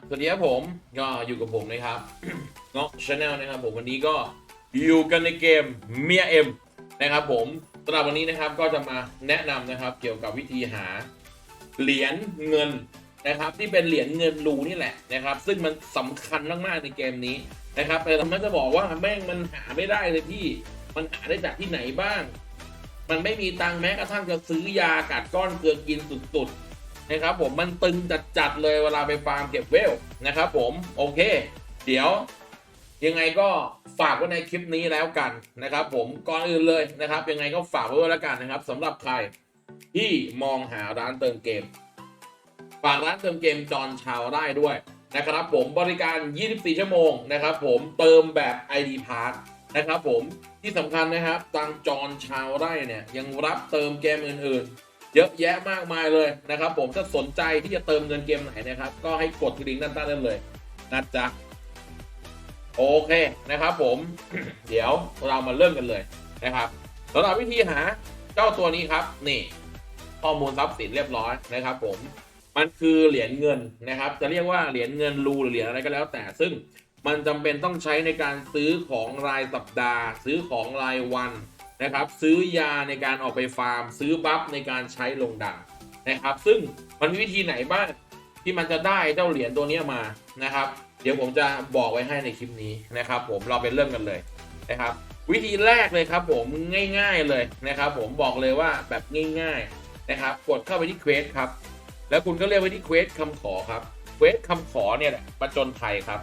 สวัสดีครับผมก็อยู่กับผมนะครับเงาะชาแนลนะครับผมวันนี้ก็อยู่กันในเกมเมียเอ็มนะครับผมสำหรับวันนี้นะครับก็จะมาแนะนำนะครับเกี่ยวกับวิธีหาเหรียญเงินนะครับ ที่เป็นเหรียญเงินรูนี่แหละนะครับ ซึ่งมันสำคัญมากๆในเกมนี้นะครับแต่ทำไมจะบอกว่าแม่งมันหาไม่ได้เลยพี่มันหาได้จากที่ไหนบ้าง มันไม่มีตังแม้กระทั่งจะซื้อยากัดก้อนเกลือกินสุดๆ นะครับผมมันตึงจัดๆเลยเวลาไปฟาร์มเก็บเวลนะครับผมโอเค เดี๋ยวยังไงก็ฝากไว้ในคลิปนี้แล้วกันนะครับ ผมก่อนอื่นเลยนะครับ ยังไงก็ฝากไว้ด้วยแล้วกันนะครับสำหรับใครที่มองหาร้านเติมเกม ฝากร้านเติมเกมจอนชาวได้ด้วยนะครับผมบริการ 24 ชั่วโมงนะครับผมเติมแบบ ID Pass นะครับผมที่สำคัญนะครับทางจอนชาวไร่เนี่ยยังรับเติมเกมอื่นๆ เยอะแยะมากมายเลยนะครับ ผมถ้าสนใจที่จะเติมเงินเกมไหนนะครับ ก็ให้กดที่ลิงก์ด้านใต้ได้เลยนะจ๊ะโอเคนะครับผม เดี๋ยวเรามาเริ่มกันเลยนะครับสำหรับวิธีหาเจ้าตัวนี้ครับนี่ ข้อมูลทรัพย์สินเรียบร้อยนะครับ ผมมันคือเหรียญเงินนะครับ จะเรียกว่าเหรียญเงินรูหรือเหรียญอะไรก็แล้วแต่ซึ่งมันจำเป็นต้องใช้ในการซื้อของรายสัปดาห์ ซื้อของรายวัน นะครับ ซื้อยาในการออกไปฟาร์ม ซื้อบัฟในการใช้ลงดันนะครับ ซึ่งมันมีวิธีไหนบ้างที่มันจะได้เจ้าเหรียญตัวนี้มานะครับ เดี๋ยวผมจะบอกไว้ให้ในคลิปนี้นะครับ ผมเราไปเริ่มกันเลยนะครับ วิธีแรกเลยครับผมง่าย ๆเลยนะครับ ผมบอกเลยว่าแบบง่าย ๆนะครับ กดเข้าไปที่เควสครับแล้วคุณก็เรียกไปที่เควสคำขอครับเควสคำขอเนี่ยแหละประจนภัยครับ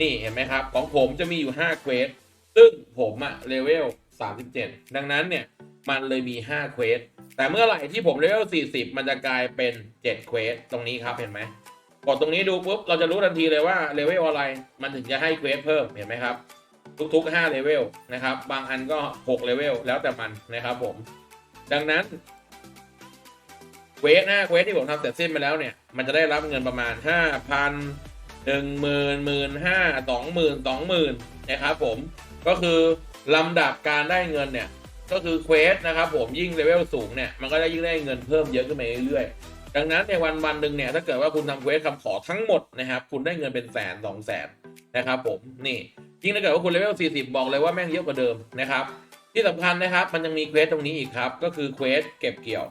นี่เห็นไหมครับ ของผมจะมีอยู่5เควสซึ่งผมอะเลเวล 37 ดังนั้นเนี่ยมันเลยมี5เควสแต่เมื่อไหร่ที่ผมเลเวล40 มันจะกลายเป็น7เควสตรงนี้ครับเห็นไหมกดตรงนี้ดูปุ๊บเราจะรู้ทันทีเลยว่าเลเวลอะไรมันถึงจะให้เควสเพิ่มเห็นไหมครับ ทุกๆ5เลเวลนะครับ บางอันก็6เลเวลแล้วแต่มันนะครับผม ดังนั้นเควสหน้าเควสที่ผมทำเสร็จสิ้นไปแล้วเนี่ย มันจะได้รับเงินประมาณ 5,000หนึ่งหมื่นหมื่นห้าสองหมื่นสองหมื่นนะครับผมก็คือ ลำดับการได้เงินเนี่ย ก็คือเควสนะครับผมยิ่งเลเวลสูงเนี่ย มันก็จะยิ่งได้เงินเพิ่มเยอะขึ้นไปเรื่อยๆ ดังนั้นในวันวันหนึ่งเนี่ย ถ้าเกิดว่าคุณทำเควสคำขอทั้งหมดนะครับ คุณได้เงินเป็นแสนสองแสนนะครับผมนี่ยิ่งถ้าเกิดว่าคุณเลเวล40 บอกเลยว่าแม่งเยอะกว่าเดิมนะครับ ที่สำคัญนะครับ มันยังมีเควสตรงนี้อีกครับ ก็คือเควสเก็บเกี่ยว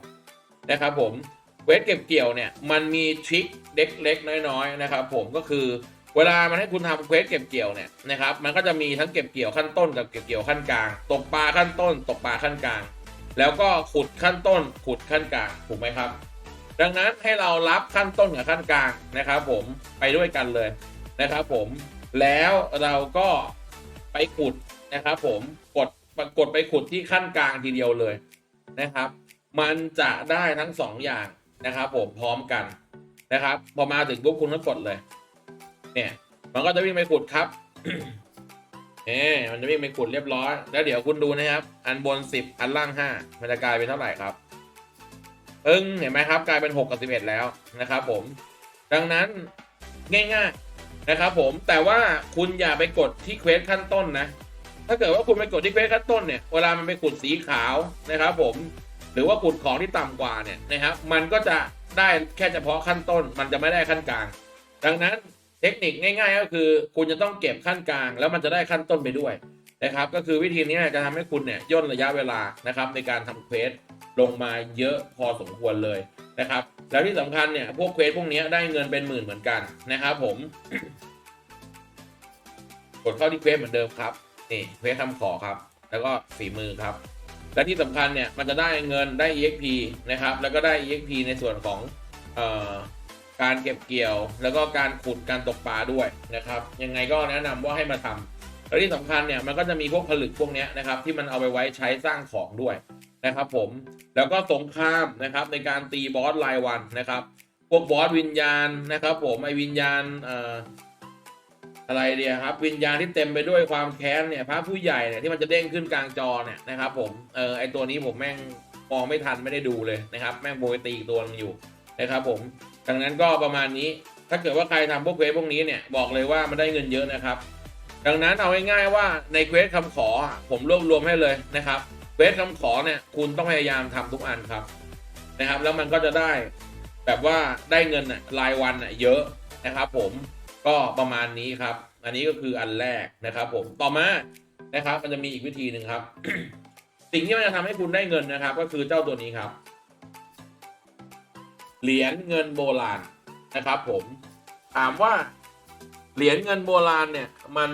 นะครับผมเควทเก็บเกี่ยวเนี่ยมันมีทริคเล็กๆน้อยๆนะครับผมก็คือ เวลามันให้คุณทำเควสเก็บเกี่ยวเนี่ยนะครับมันก็จะมีทั้งเก็บเกี่ยวขั้นต้นกับเก็บเกี่ยวขั้นกลาง ตกปลาขั้นต้น ตกปลาขั้นกลาง แล้วก็ขุดขั้นต้น ขุดขั้นกลางถูกไหมครับ ดังนั้นให้เรารับขั้นต้นกับขั้นกลางนะครับ ผมไปด้วยกันเลยนะครับผมแล้วเราก็ไปขุดนะครับ ผมกดกดไปขุดที่ขั้นกลางทีเดียวเลยนะครับ มันจะได้ทั้งสองอย่างนะครับ ผมพร้อมกันนะครับ พอมาถึงปุ๊บคุณก็กดเลย เนี่ย มันก็จะวิ่งไปขุดครับเอ๊มันจะวิ่งไปขุดเรียบร้อย แล้วเดี๋ยวคุณดูนะครับ อันบนสิบอันล่างห้ามันจะกลายเป็นเท่าไหร่ครับเอิงเห็นไหมครับ กลายเป็นหกกับสิบเอ็ดแล้วนะครับ ผม ดังนั้นง่าย ๆนะครับผมแต่ว่าคุณอย่าไปกดที่เควสขั้นต้นนะถ้าเกิดว่าคุณไปกดที่เควสขั้นต้นเนี่ยเวลามันไปขุดสีขาวนะครับ ผมหรือว่าขุดของที่ต่ำกว่าเนี่ยนะครับ มันก็จะได้แค่เฉพาะขั้นต้น มันจะไม่ได้ขั้นกลาง ดังนั้น เทคนิคง่าย ๆ ก็คือ คุณจะต้องเก็บขั้นกลาง แล้วมันจะได้ขั้นต้นไปด้วยนะครับ ก็คือวิธีนี้จะทำให้คุณเนี่ยย่นระยะเวลานะครับในการทำเควสลงมาเยอะพอสมควรเลยนะครับ แล้วที่สำคัญเนี่ยพวกเควสพวกนี้ได้เงินเป็นหมื่นเหมือนกันนะครับผม กดเข้าที่เควสเหมือนเดิมครับนี่เควสทำขอครับ แล้วก็ฝีมือครับ และที่สำคัญเนี่ยมันจะได้เงินได้ EXP นะครับแล้วก็ได้ EXP ในส่วนของเอ่อ การเก็บเกี่ยว แล้วก็การขุดการตกปลาด้วยนะครับ ยังไงก็แนะนำว่าให้มาทำแล้วที่สำคัญเนี่ยมันก็จะมีพวกผลึกพวกนี้นะครับ ที่มันเอาไปไว้ใช้สร้างของด้วยนะครับ ผมแล้วก็สงครามนะครับ ในการตีบอสรายวันนะครับ พวกบอสวิญญาณนะครับ ผมไอวิญญาณเอ่ออะไรเดียครับ วิญญาณที่เต็มไปด้วยความแค้นเนี่ยพระผู้ใหญ่เนี่ยที่มันจะเด้งขึ้นกลางจอเนี่ยนะครับ ผมเออไอตัวนี้ผมแม่งมองไม่ทันไม่ได้ดูเลยนะครับ แม่งโบยตีอีกตัวนึงอยู่นะครับ ผม ดังนั้นก็ประมาณนี้ ถ้าเกิดว่าใครทำพวกเควสพวกนี้เนี่ยบอกเลยว่ามันได้เงินเยอะนะครับ ดังนั้นเอาง่ายๆว่าในเควสคำขอผมรวบรวมให้เลยนะครับเควสคำขอเนี่ยคุณต้องพยายามทำทุกอันครับนะครับ แล้วมันก็จะได้แบบว่าได้เงินรายวันเยอะนะครับ ผมก็ประมาณนี้ครับ อันนี้ก็คืออันแรกนะครับ ผมต่อมานะครับ มันจะมีอีกวิธีหนึ่งครับ สิ่งที่มันจะทำให้คุณได้เงินนะครับ ก็คือเจ้าตัวนี้ครับ เหรียญเงินโบราณนะครับผมถามว่าเหรียญเงินโบราณเนี่ยมัน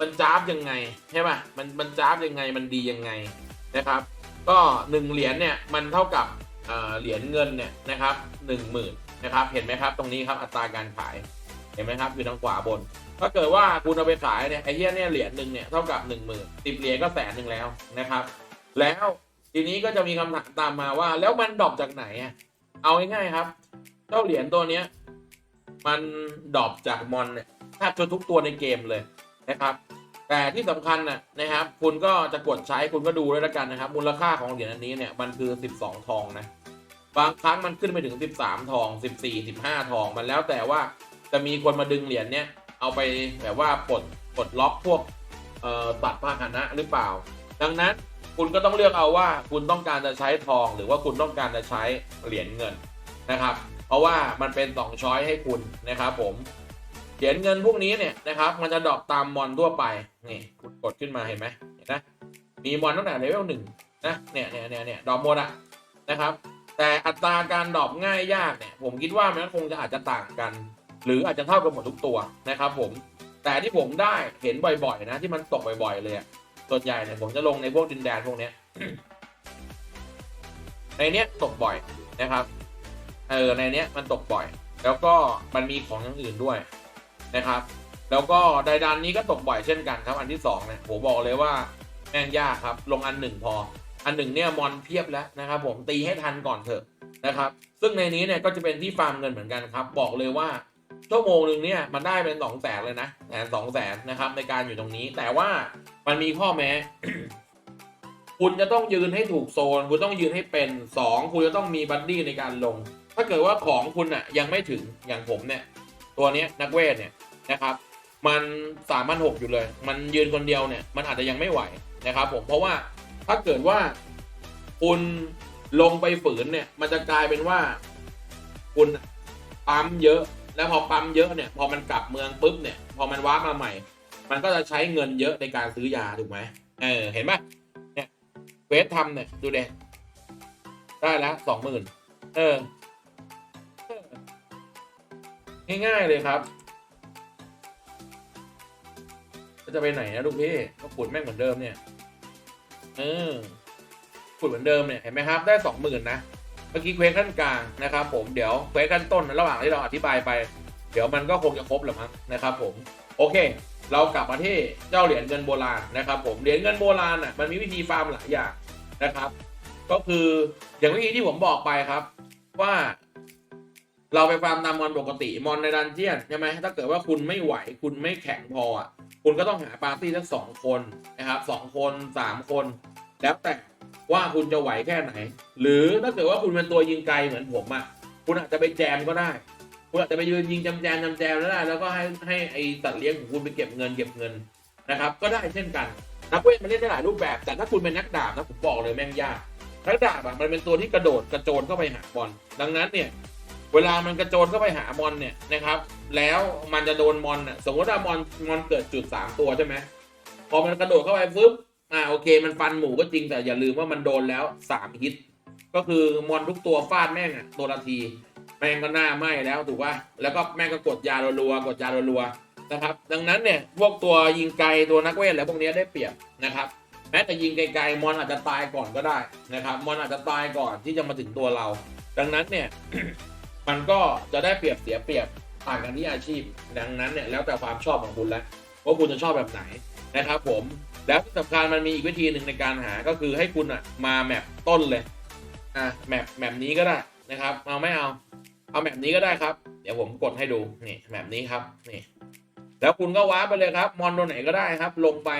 มันจ้าบยังไงใช่ป่ะมันมันจ้าบยังไงมันดียังไงนะครับ ก็หนึ่งเหรียญเนี่ยมันเท่ากับเหรียญเงินเนี่ยนะครับหนึ่งหมื่นนะครับเห็นไหมครับตรงนี้ครับอัตราการขายเห็นไหมครับอยู่ทางขวาบนถ้าเกิดว่าคุณเอาไปขายเนี่ยไอ้เหี้ยเนี่ยเหรียญหนึ่งเนี่ยเท่ากับหนึ่งหมื่นสิบเหรียญก็แสนหนึ่งแล้วนะครับ แล้วทีนี้ก็จะมีคำถามตามมาว่าแล้วมันดรอปจากไหนอะ เอาง่ายๆครับ เจ้าเหรียญตัวเนี้ย มันดรอปจากมอนเนี่ยแทบจะทุกตัวในเกมเลยนะครับ แต่ที่สำคัญนะนะครับ คุณก็จะกดใช้คุณก็ดูด้วยล้วกันนะครับ มูลค่าของเหรียญอันนี้เนี่ยมันคือ 12 ทองนะบางครั้งมันขึ้นไปถึง 13 ทอง 14 15 ทองมันแล้วแต่ว่าจะมีคนมาดึงเหรียญเนี้ยเอาไปแบบว่าปลดปลดล็อกพวกเอ่อตัดพาหนะหรือเปล่า ดังนั้น คุณก็ต้องเลือกเอาว่าคุณต้องการจะใช้ทองหรือว่าคุณต้องการจะใช้เหรียญเงินนะครับ เพราะว่ามันเป็นสองช้อยให้คุณนะครับ ผมเหรียญเงินพวกนี้เนี่ยนะครับ มันจะดรอปตามมอนทั่วไปนี่คุณกดขึ้นมาเห็นไหมเห็นนะมีมอนตั้งแต่เลเวลหนึ่งนะเนี่ยเนี่ยเนี่ยเนี่ยดรอปหมดอะนะครับ แต่อัตราการดรอปง่ายยากเนี่ย ผมคิดว่ามันคงจะอาจจะต่างกัน หรืออาจจะเท่ากันหมดทุกตัวนะครับ ผมแต่ที่ผมได้เห็นบ่อยๆนะที่มันตกบ่อยๆเลย ส่วนใหญ่เนี่ยผมจะลงในพวกดินแดนพวกเนี้ย ในเนี้ยตกบ่อยนะครับเออในเนี้ยมันตกบ่อย แล้วก็มันมีของอย่างอื่นด้วยนะครับ แล้วก็ไดดันนี้ก็ตกบ่อยเช่นกันครับ อันที่สองเนี่ยผมบอกเลยว่าแม่งยากครับ ลงอันหนึ่งพอ อันหนึ่งเนี่ยมอนเพียบแล้วนะครับ ผมตีให้ทันก่อนเถอะนะครับ ซึ่งในนี้เนี่ยก็จะเป็นที่ฟาร์มเงินเหมือนกันครับ บอกเลยว่า ชั่วโมงหนึ่งเนี่ยมันได้เป็นสองแสนเลยนะแสนสองแสนนะครับในการอยู่ตรงนี้ แต่ว่ามันมีข้อแม้ คุณจะต้องยืนให้ถูกโซน คุณต้องยืนให้เป็นสองคุณจะต้องมีบัดดี้ในการลง ถ้าเกิดว่าของคุณอะยังไม่ถึงอย่างผมเนี่ย ตัวเนี้ยนักเวทเนี่ยนะครับมันสามพันหกอยู่เลย มันยืนคนเดียวเนี่ย มันอาจจะยังไม่ไหวนะครับ ผม เพราะว่าถ้าเกิดว่าคุณลงไปฝืนเนี่ย มันจะกลายเป็นว่า คุณปั๊มเยอะ แล้วพอปั๊มเยอะเนี่ย พอมันกลับเมืองปุ๊บเนี่ย พอมันว้าร์ปมาใหม่ มันก็จะใช้เงินเยอะในการซื้อยาถูกไหมเออ เห็นไหมเนี่ยเวททำเนี่ย ดูเด็ได้แล้วสองหมื่นเออ ง่ายๆเลยครับจะไปไหนนะลูกพี่ก็ขุดแม่งเหมือนเดิมเนี่ย เออขุดเหมือนเดิมเนี่ย เห็นไหมครับ ได้สองหมื่นนะ มื่อกี้เควสขั้นกลางนะครับผมเดี๋ยวเควสขั้นต้นระหว่างที่เราอธิบายไป เดี๋ยวมันก็คงจะครบแหละมั้งนะครับผมโอเค เรากลับมาที่เจ้าเหรียญเงินโบราณนะครับผมเหรียญเงินโบราณอะมันมีวิธีฟาร์มหลายอย่างนะครับ ก็คืออย่างวิธีที่ผมบอกไปครับ ว่า เราไปฟาร์มตามมอนปกติมอนในดันเจียนใช่ไหมถ้าเกิดว่าคุณไม่ไหวคุณไม่แข็งพออะคุณก็ต้องหาปาร์ตี้ทั้งสองคนนะครับสองคนสามคน แล้วแต่ ว่าคุณจะไหวแค่ไหน หรือถ้าเกิดว่าคุณเป็นตัวยิงไกลเหมือนผมอะคุณอาจจะไปแจมก็ได้ คุณอาจจะไปยืนยิงจำแจมจำแจมแล้วได้แล้วก็ให้ให้ไอสัตว์เลี้ยงของคุณไปเก็บเงินเก็บเงินนะครับ ก็ได้เช่นกันนักเวทมันเล่นได้หลายรูปแบบ แต่ถ้าคุณเป็นนักดาบนะผมบอกเลยแม่งยากนักดาบอะมันเป็นตัวที่กระโดดกระโจนเข้าไปหาบอลดังนั้นเนี่ยเวลามันกระโจนเข้าไปหามอนเนี่ยนะครับ แล้วมันจะโดนมอนน่ะสมมติว่ามอนมอนเกิดจุดสามตัวใช่ไหมพอมันกระโดดเข้าไปฟึบ อ่าโอเค มันฟันหมูก็จริงแต่อย่าลืมว่ามันโดนแล้วสามฮิต ก็คือมอนทุกตัวฟาดแม่งอะตัวละที แม่งก็หน้าไหม้แล้วถูกป่ะแล้วก็แม่งก็กดยารัวๆกดยารัวๆนะครับ ดังนั้นเนี่ยพวกตัวยิงไกลตัวนักเวทอะไรพวกนี้ได้เปรียบนะครับแม้แต่ยิงไกลๆมอนอาจจะตายก่อนก็ได้นะครับมอนอาจจะตายก่อนที่จะมาถึงตัวเรา ดังนั้นเนี่ยมันก็จะได้เปรียบเสียเปรียบต่างกันที่อาชีพ ดังนั้นเนี่ยแล้วแต่ความชอบของคุณแล้วว่าคุณจะชอบแบบไหนนะครับผม แล้วที่สำคัญมันมีอีกวิธีหนึ่งในการหาก็คือให้คุณอะมาแมปต้นเลยอะแมปแมปนี้ก็ได้นะครับ เอาไม่เอา เอาแมปนี้ก็ได้ครับ เดี๋ยวผมกดให้ดูนี่แมปนี้ครับนี่แล้วคุณก็ว้าไปเลยครับมอนตัวไหนก็ได้ครับ ลงไป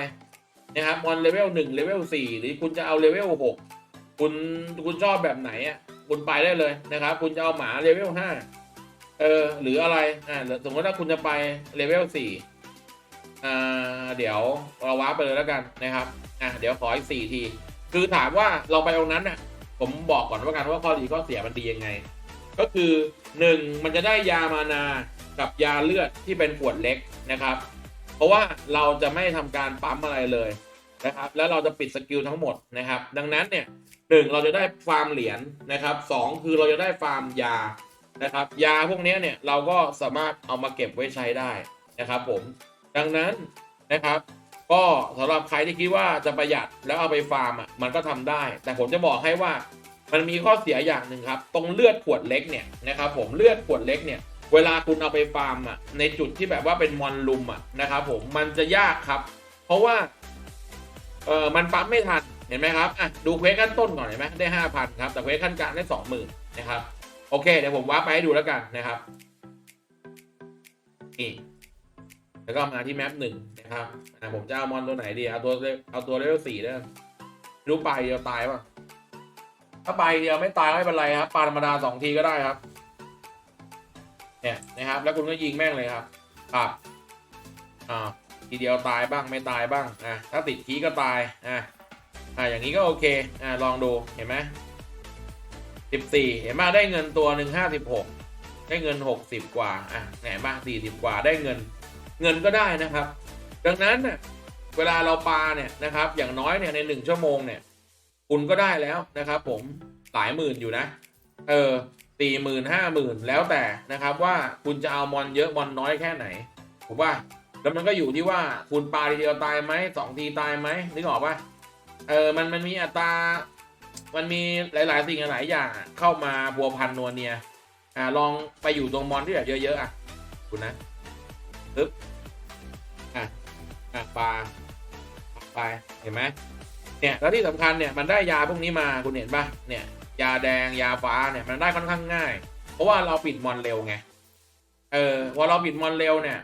นะครับมอนเลเวลหนึ่งเลเวลสี่หรือคุณจะเอาเลเวลหกคุณคุณชอบแบบไหนอะคุณไปได้เลยนะครับ คุณจะเอาหมาเลเวลห้าเออหรืออะไรอ่าสมมติถ้าคุณจะไปเลเวลสี่ เดี๋ยวเราว้าไปเลยแล้วกันนะครับอะเดี๋ยวขออีกสี่ที คือถามว่าเราไปตรงนั้นน่ะ ผมบอกก่อนว่ากันว่าข้อดีข้อเสียมันดียังไง ก็คือหนึ่งมันจะได้ยามานากับยาเลือดที่เป็นขวดเล็กนะครับ เพราะว่าเราจะไม่ทำการปั๊มอะไรเลยนะครับ แล้วเราจะปิดสกิลทั้งหมดนะครับ ดังนั้นเนี่ยหนึ่งเราจะได้ฟาร์มเหรียญนะครับสองคือเราจะได้ฟาร์มยานะครับ ยาพวกนี้เนี่ยเราก็สามารถเอามาเก็บไว้ใช้ได้นะครับผม ดังนั้นนะครับ ก็สำหรับใครที่คิดว่าจะประหยัดแล้วเอาไปฟาร์มอะมันก็ทำได้ แต่ผมจะบอกให้ว่ามันมีข้อเสียอย่างหนึ่งครับ ตรงเลือดขวดเล็กเนี่ยนะครับผมเลือดขวดเล็กเนี่ยเวลาคุณเอาไปฟาร์มอะในจุดที่แบบว่าเป็นมอนลุมอะนะครับผมมันจะยากครับ เพราะว่าเออมันปั๊มไม่ทันเห็นไหมครับอะดูเควสขั้นต้นก่อนเห็นไหมได้ห้าพันครับแต่เควสขั้นกลางได้สองหมื่นนะครับโอเคเดี๋ยวผมว้าร์ปไปให้ดูแล้วกันนะครับนี่ แล้วก็มาที่แมปหนึ่งนะครับอ่าผมจะเอามอนตัวไหนดี เอาตัวเอาตัวเลเวลสี่ได้รู้ไปเดียวตายป่ะ ถ้าไปเดียวไม่ตายไม่เป็นไรครับปลาธรรมดาสองทีก็ได้ครับ เนี่ยนะครับ แล้วคุณก็ยิงแม่งเลยครับครับอ่าทีเดียวตายบ้างไม่ตายบ้างอะถ้าติดทีก็ตายอะอ่าอย่างนี้ก็โอเคอ่าลองดูเห็นไหมสิบสี่เห็นไหมได้เงินตัวหนึ่งห้าสิบหกได้เงินหกสิบกว่าอะไหนบ้างสี่สิบกว่าได้เงิน เงินก็ได้นะครับ ดังนั้นเนี่ยเวลาเราปาเนี่ยนะครับ อย่างน้อยเนี่ยในหนึ่งชั่วโมงเนี่ย คุณก็ได้แล้วนะครับ ผมหลายหมื่นอยู่นะ เออสี่หมื่นห้าหมื่นแล้วแต่นะครับว่าคุณจะเอามอนเยอะมอนน้อยแค่ไหนผมว่าแล้วมันก็อยู่ที่ว่าคุณปาทีเดียวตายไหมสองทีตายไหมนึกออกปะเออมันมันมีอัตรามันมีหลาย ๆ สิ่งหลายอย่างเข้ามาบัวพันนวเนียอ่าลองไปอยู่ตรงมอนที่แบบเยอะ ๆ อะ คุณนะ ปึ๊บอะอะปลาไปเห็นไหมเนี่ยแล้วที่สำคัญเนี่ยมันได้ยาพวกนี้มาคุณเห็นปะเนี่ยยาแดงยาฟ้าเนี่ยมันได้ค่อนข้างง่าย เพราะว่าเราปิดมอนเร็วไงเออพอเราปิดมอนเร็วเนี่ย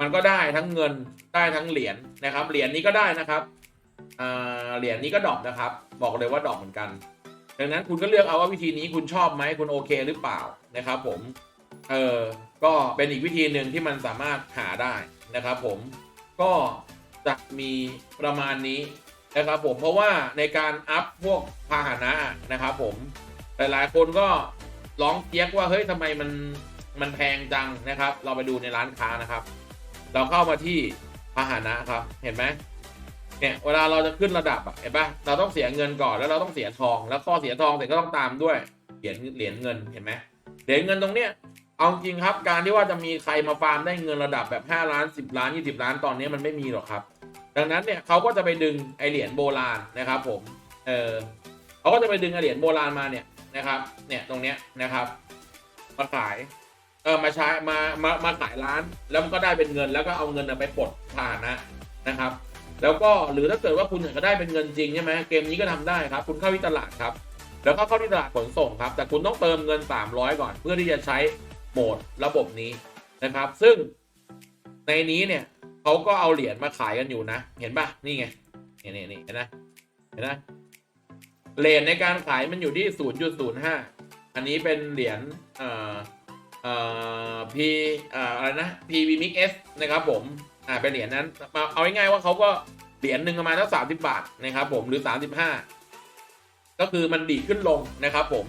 มันก็ได้ทั้งเงินได้ทั้งเหรียญนะครับ เหรียญนี้ก็ได้นะครับอ่าเหรียญนี้ก็ดอปนะครับ บอกเลยว่าดอปเหมือนกัน ดังนั้นคุณก็เลือกเอาว่าวิธีนี้คุณชอบไหมคุณโอเคหรือเปล่านะครับ ผม เออก็เป็นอีกวิธีหนึ่งที่มันสามารถหาได้นะครับผมก็จะมีประมาณนี้นะครับผมเพราะว่าในการอัพพวกพาหนะนะครับผมหลายๆคนก็ร้องเจี๊ยกว่าเฮ้ยทำไมมันมันแพงจังนะครับ เราไปดูในร้านค้านะครับ เราเข้ามาที่พาหนะครับ เห็นไหมเนี่ยเวลาเราจะขึ้นระดับอะเห็นปะเราต้องเสียเงินก่อนแล้วเราต้องเสียทอง แล้วข้อเสียทองเสร็จก็ต้องตามด้วยเหรียญเหรียญเงินเห็นไหมเหรียญเงินตรงเนี้ย เอาจริงครับ การที่ว่าจะมีใครมาฟาร์มได้เงินระดับแบบ 5 ล้าน 10 ล้าน 20 ล้านตอนนี้มันไม่มีหรอกครับ ดังนั้นเนี่ยเขาก็จะไปดึงไอเหรียญโบราณนะครับผมเออเขาก็จะไปดึงไอเหรียญโบราณมาเนี่ยนะครับเนี่ยตรงเนี้ยนะครับมาขายเออมาใช้มามามาขายร้านแล้วมันก็ได้เป็นเงินแล้วก็เอาเงินน่ะไปปลดผ่านนะนะครับ แล้วก็หรือถ้าเกิดว่าคุณอยากจะได้เป็นเงินจริงใช่ไหมเกมนี้ก็ทำได้ครับ คุณเข้าที่ตลาดครับ แล้วก็เข้าที่ตลาดขนส่งครับ แต่คุณต้องเติมเงิน 300 ก่อนเพื่อที่จะใช้ โหมดระบบนี้นะครับ ซึ่งในนี้เนี่ยเขาก็เอาเหรียญมาขายกันอยู่นะ เห็นปะนี่ไงนี่นี่นี่เห็นนะเห็นนะเหรียญในการขายมันอยู่ที่ 0.05 อันนี้เป็นเหรียญเอ่อเอ่อ P เอ่ออะไรนะ PV Mix S นะครับผม อ่าเป็นเหรียญนั้นมาเอาง่ายๆว่าเขาก็เหรียญหนึ่งประมาณสักสามสิบบาทนะครับผมหรือ 35 ก็คือมันดีขึ้นลงนะครับผม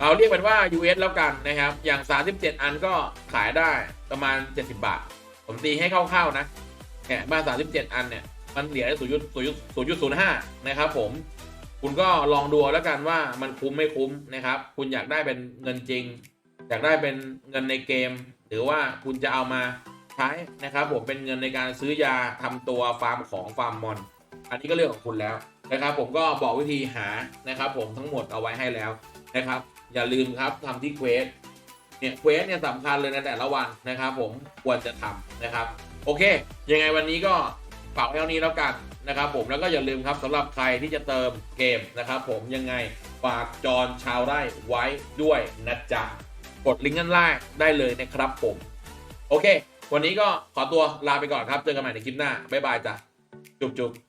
เอาเรียกเป็นว่า US แล้วกันนะครับ อย่าง 37 อันก็ขายได้ประมาณ 70 บาท ผมตีให้คร่าวๆนะเนี่ยมา37 อันเนี่ย มันเหรียญศูนย์จุดศูนย์จุดศูนย์จุดศูนย์ห้านะครับผม คุณก็ลองดูแล้วกันว่ามันคุ้มไม่คุ้มนะครับ คุณอยากได้เป็นเงินจริง อยากได้เป็นเงินในเกม หรือว่าคุณจะเอามาใช้นะครับผมเป็นเงินในการซื้อยาทำตัวฟาร์มของฟาร์มมอน อันนี้ก็เรื่องของคุณแล้วนะครับ ผมก็บอกวิธีหานะครับ ผมทั้งหมดเอาไว้ให้แล้วนะครับ อย่าลืมครับทำที่เควสเนี่ยเควสเนี่ยสำคัญเลยในแต่ละวันนะครับ ผมควรจะทำนะครับ โอเค ยังไงวันนี้ก็ฝากไว้เท่านี้แล้วกันนะครับ ผมแล้วก็อย่าลืมครับสำหรับใครที่จะเติมเกมนะครับ ผมยังไงฝากจอนชาวไร่ไว้ด้วยนะจ๊ะกดลิงก์ด้านล่างได้เลยนะครับ ผม โอเค วันนี้ก็ขอตัวลาไปก่อนครับ เจอกันใหม่ในคลิปหน้าบ๊ายบายจ้ะจุ๊บจุ๊บ